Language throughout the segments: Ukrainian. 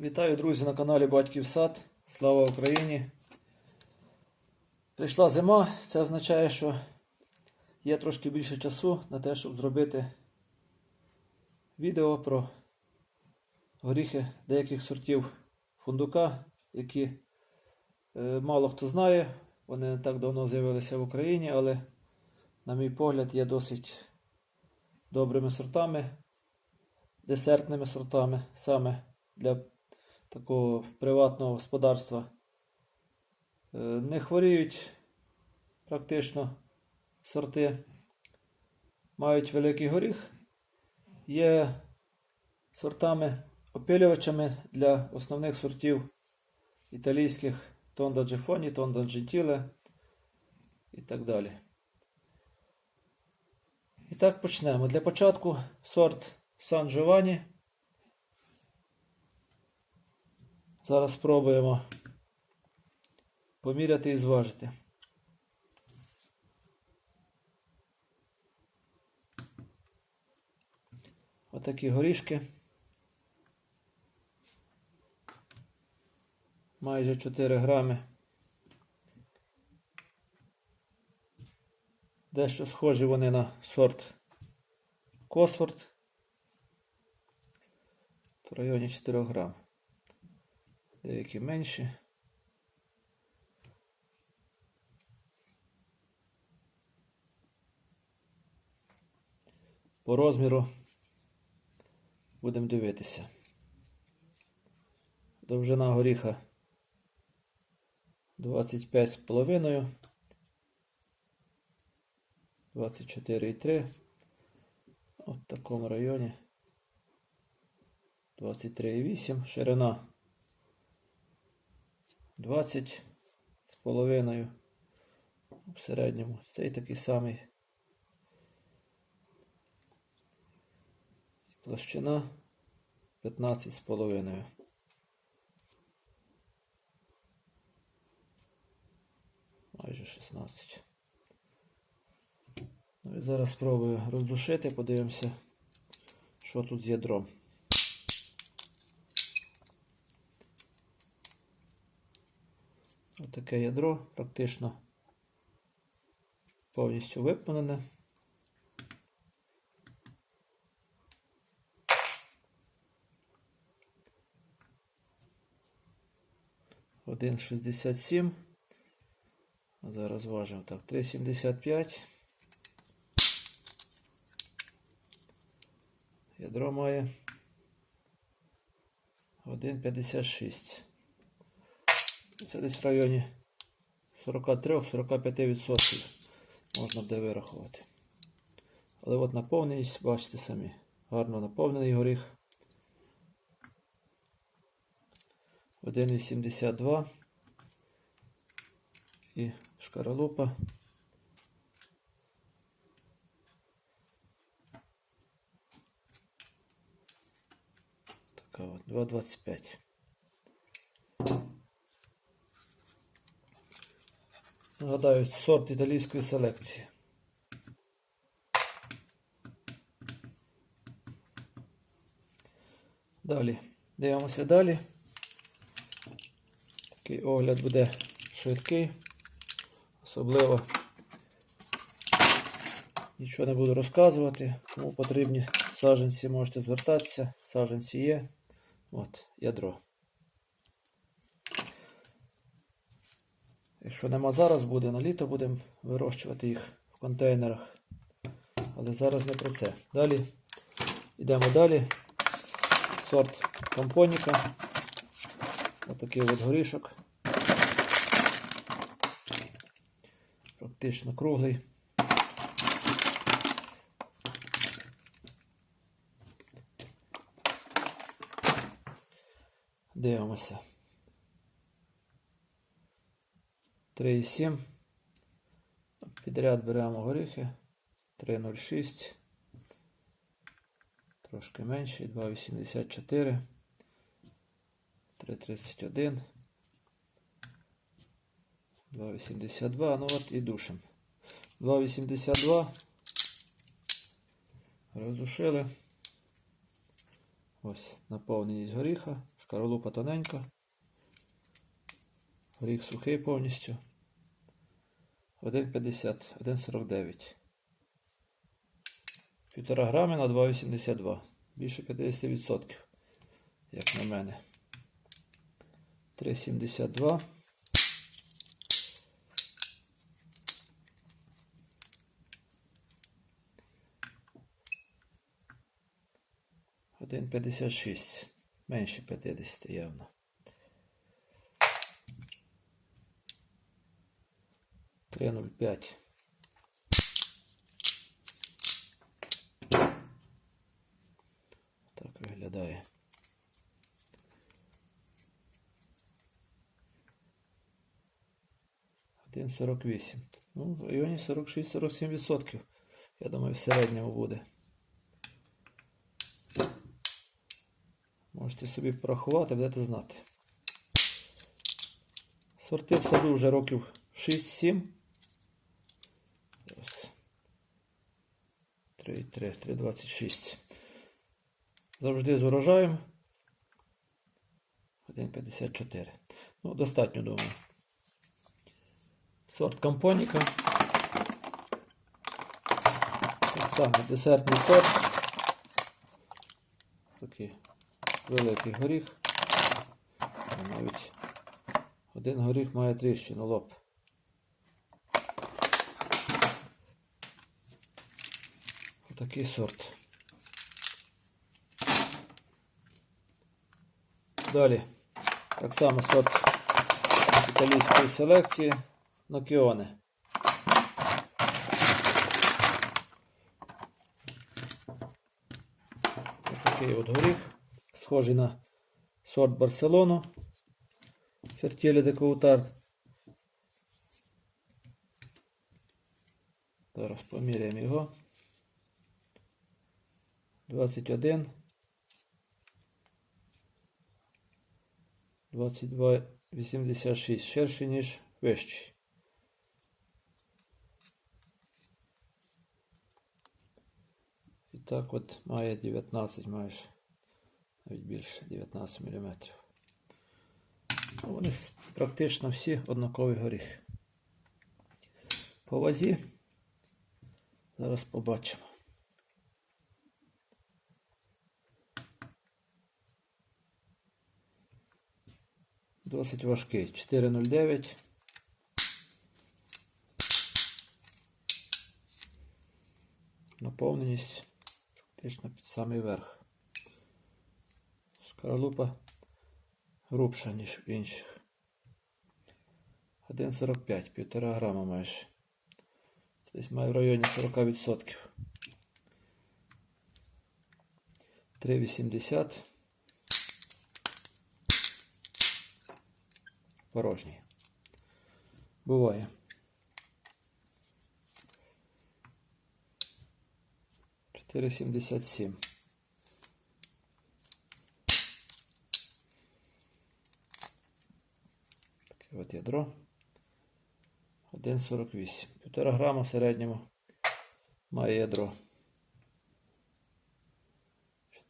Вітаю, друзі, на каналі Батьків Сад. Слава Україні! Прийшла зима, це означає, що є трошки більше часу на те, щоб зробити відео про горіхи деяких сортів фундука, які е, мало хто знає. Вони не так давно з'явилися в Україні, але, на мій погляд, є досить добрими сортами, десертними сортами саме для такого приватного господарства. Е, Не хворіють практично сорти, мають великий горіх, є сортами опилювачами для основних сортів італійських Тонда Джефоні, Тонда Джентіле і так далі. І так почнемо. Для початку сорт Сан Джованні. Зараз спробуємо поміряти і зважити. Отакі горішки. Майже 4 грами. Дещо схожі вони на сорт Косфорд. В районі 4 грам. Деякі менші. По розміру будемо дивитися. Довжина горіха 25,5, 24,3. От в такому районі. 23,8. Ширина 20 з половиною. В середньому. Цей такий самий. Площина 15 з половиною. Майже 16. Ну і зараз спробую роздушити, подивимося, що тут з ядром. Отаке ядро практично повністю виповнене. Один шістдесят сім. Зараз важимо так. 3,75. Ядро має 1,56. Це десь в районі 43-45% можна буде вирахувати. Але от наповненість, бачите самі, гарно наповнений горіх. 1,82 і шкаралупа. Така от 2,25. Нагадаю, сорт італійської селекції. Далі. Дивимося далі. Такий огляд буде швидкий. Особливо нічого не буду розказувати. Кому потрібні саджанці, можете звертатися. Саджанці є. От, ядро. Якщо нема зараз, буде на літо, будемо вирощувати їх в контейнерах. Але зараз не про це. Далі йдемо далі. Сорт компоніка. Отакий от горішок. Практично круглий. Дивимося. 3,7. Підряд беремо горіхи. 3,06. Трошки менше. 2,84. 3,31. 2,82. Ну от і душим. 2,82. Роздушили. Ось наповненість горіха. Шкаралупа тоненька. Горіх сухий повністю. 1,50, 1,49. Півтора грами на 2,82. Більше 50%, як на мене. 3,72. Один п'ятдесят шість. Менше 50 явно. Три нуль п'ять. Так виглядає. Один сорок вісім. Ну, в районі 46-47%. Я думаю, в середньому буде. Можете собі порахувати, будете знати. Сорти в саду вже років 6-7. Зараз. 3, 3, 3, 26. Завжди з урожаєм. 1,54. Ну, достатньо, думаю. Сорт компоніка. Так само десертний сорт. Такий великий горіх. Навіть один горіх має тріщину лоб. Отакий сорт. Далі. Так само сорт італійської селекції Нокіоне. Такий от горіх, схожий на сорт Барселону. Фертілі де Коутар. Зараз поміряємо його. 21. 22, 86. Ширший, ніж вищий. І так от має 19 майже. Навіть більше 19 мм. Ну, Вони практично всі однакові горіхи. По вазі зараз побачимо. Досить важкий. 4,09. Наповненість практично під самий верх. Шкаралупа грубша, ніж в інших. 1,45, півтора грама майже. Це десь має в районі 40%. 3,80. Порожній. Буває. Чотири сімдесят сім. Таке от ядро. 1,48. Півтора грама в середньому має ядро.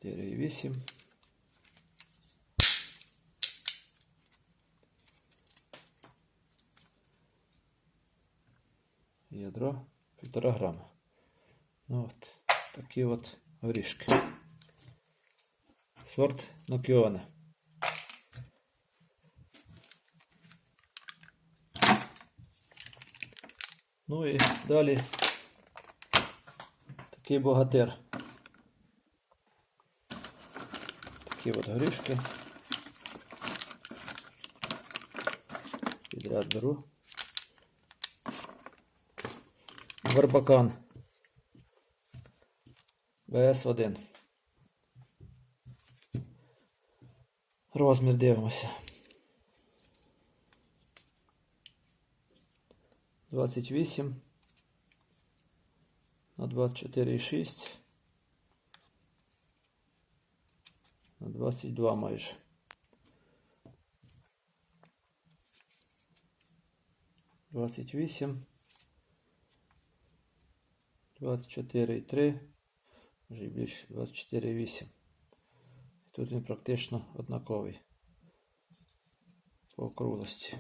4,8. Ядро півтора грама. Ну от, такі от горішки. Сорт Нокіоне. Ну і далі такий богатир. Такі от горішки. Підряд беру. Барбакан. БС1. Розмір дивимося. 28 на 24,6 на 22 майже. Двадцять вісім. 24,3, може і більше, 24,8. Тут він практично однаковий. по округлості.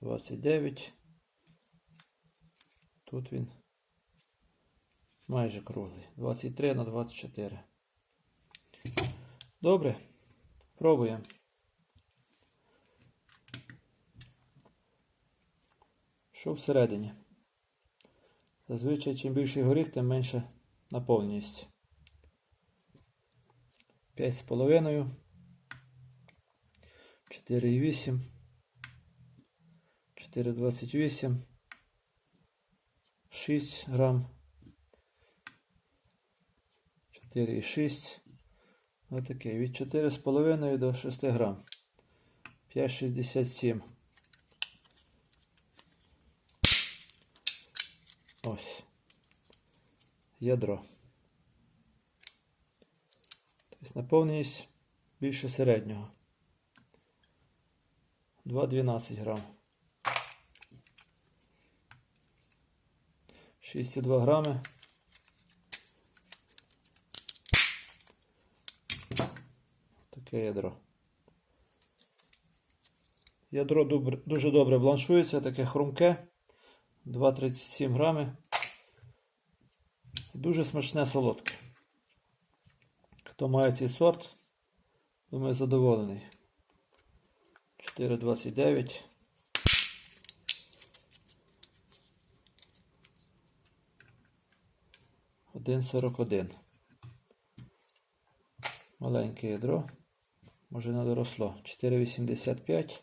29. Тут він майже круглий. 23 на 24. Добре. Пробуємо. Що всередині? Зазвичай, чим більший горіх, тим менше наповненість. 5,5. 4,8. 4,28. 6 грам. 4,6. Отакий. Від 4,5 до 6 грам. 5,67. Ось. Ядро. Тобто наповненість більше середнього. 2,12 грам. 6,2 грами. Таке ядро. Ядро дуже добре бланшується, таке хрумке. 2,37 грами. Дуже смачне солодке. Хто має цей сорт, думаю, задоволений. 4,29. Один сорок один. Маленьке ядро. Може не доросло. 4,85.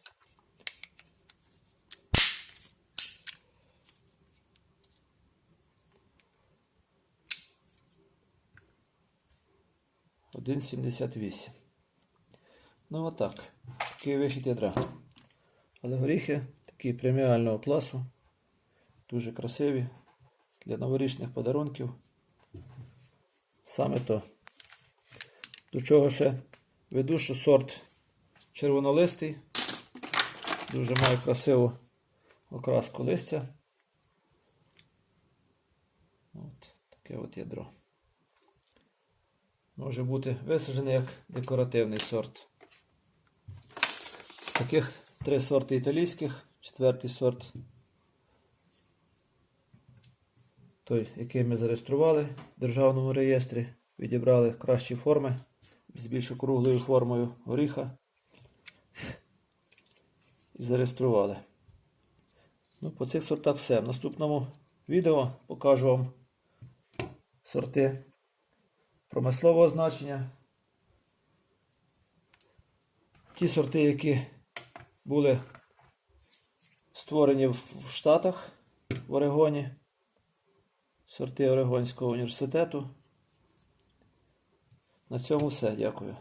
Один сімдесят вісім. Ну отак. Такий вихід ядра. Але горіхи такі преміального класу. Дуже красиві. Для новорічних подарунків. Саме то. До чого ще веду, що сорт червонолистий. Дуже має красиву окраску листя. От таке от ядро. Може бути висаджений як декоративний сорт. Таких три сорти італійських, четвертий сорт. Той, який ми зареєстрували в державному реєстрі, відібрали кращі форми з більш округлою формою горіха і зареєстрували. Ну, по цих сортах все. В наступному відео покажу вам сорти промислового значення. Ті сорти, які були створені в Штатах в Орегоні, сорти Орегонського університету. На цьому все. Дякую.